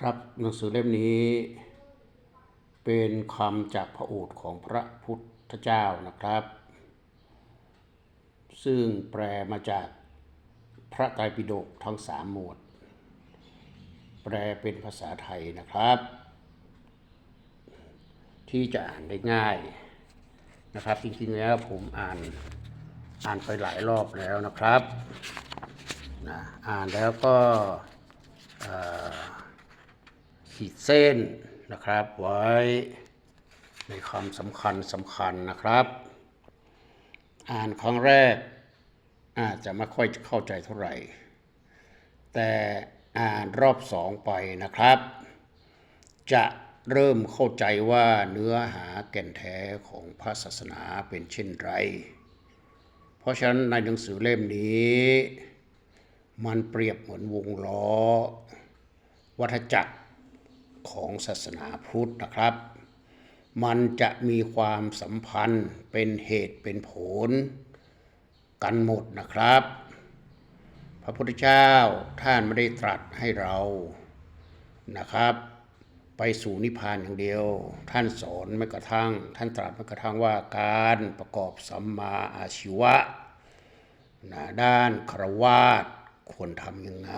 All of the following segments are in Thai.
ครับหนังสือเล่มนี้เป็นคำจากพระโอษฐ์ของพระพุทธเจ้านะครับ ซึ่งแปลมาจากพระไตรปิฎกทั้งสามหมวด แปลเป็นภาษาไทยนะครับ ที่จะอ่านได้ง่ายนะครับ จริงๆแล้วผมอ่านอ่านไปหลายรอบแล้วนะครับนะอ่านแล้วก็อ่อ ขีดเส้นนะครับ ไว้ในคำสำคัญสำคัญนะครับ อ่านครั้งแรกอาจจะไม่ค่อยเข้าใจเท่าไหร่ แต่อ่านรอบสองไปนะครับ จะเริ่มเข้าใจว่าเนื้อหาแก่นแท้ของพระศาสนาเป็นเช่นไร เพราะฉะนั้นในหนังสือเล่มนี้ มันเปรียบเหมือนวงล้อ วัฏจักร ของศาสนาพุทธนะครับ มันจะมีความสัมพันธ์เป็นเหตุเป็นผล กันหมดนะครับ พระพุทธเจ้าท่านไม่ได้ตรัสให้เรานะครับ ไปสู่นิพพานอย่างเดียว ท่านสอนไม่กระทั่ง ท่านตรัสไม่กระทั่งว่าการประกอบสัมมาอาชีวะนะด้านครวาสควรทำยังไง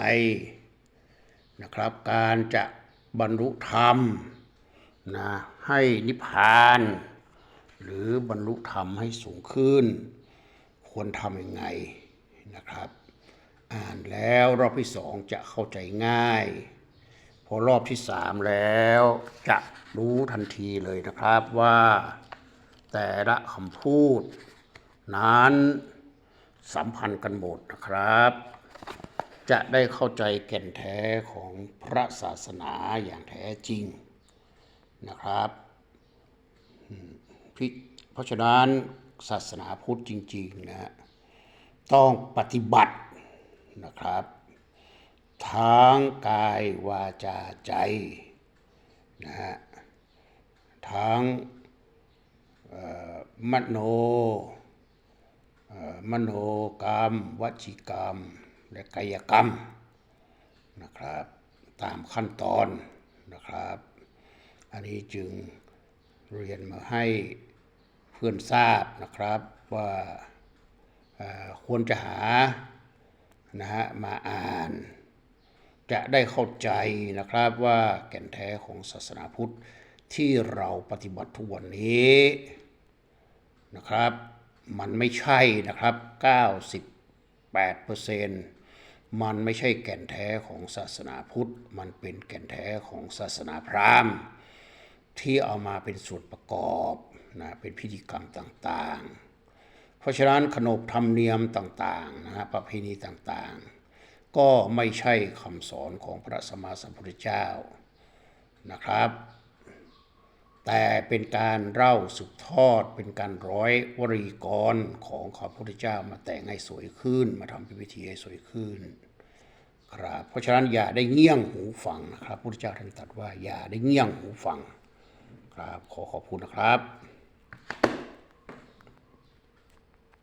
นะครับ การจะ บรรลุธรรมนะให้นิพพาน หรือบรรลุธรรมให้สูงขึ้น ควรทำยังไงนะครับ อ่านแล้วรอบที่สองจะเข้าใจง่าย พอรอบที่สามแล้วจะรู้ทันทีเลยนะครับว่าแต่ละคำพูด นั้นสัมพันธ์กันหมดนะครับ จะได้เข้าใจแก่นแท้ของพระศาสนาอย่างแท้จริงนะครับอืมพิเพราะฉะนั้นศาสนาพุทธจริงๆนะฮะต้องปฏิบัตินะครับ ทั้งกายวาจาใจนะฮะทั้งมโนมโนกรรมวจิกรรม และกายกรรมนะครับ ตามขั้นตอนนะครับ อันนี้จึงเรียนมาให้เพื่อนทราบนะครับว่าควรจะหานะฮะมาอ่าน จะได้เข้าใจนะครับว่าแก่นแท้ของศาสนาพุทธที่เราปฏิบัติทุกวันนี้นะครับ มันไม่ใช่นะครับ 98% มันไม่ใช่แก่นแท้ของศาสนาพุทธ มันเป็นแก่นแท้ของศาสนาพราหมณ์ ที่เอามาเป็นส่วนประกอบนะเป็นพิธีกรรมต่างๆ เพราะฉะนั้นขนบธรรมเนียมต่างๆนะฮะประเพณีต่างๆ ก็ไม่ใช่คำสอนของพระสัมมาสัมพุทธเจ้านะครับ แต่เป็นการเล่าสืบทอดเป็นการร้อยวรีกรของขอพระพุทธเจ้ามาแต่งให้สวยขึ้น มาทำพิธีให้สวยขึ้น ครับเพราะฉะนั้นอย่าได้เงี่ยงหูฟังนะครับพุทธเจ้าท่านตรัสว่าอย่าได้เงี่ยงหูฟังครับขอขอบคุณนะครับ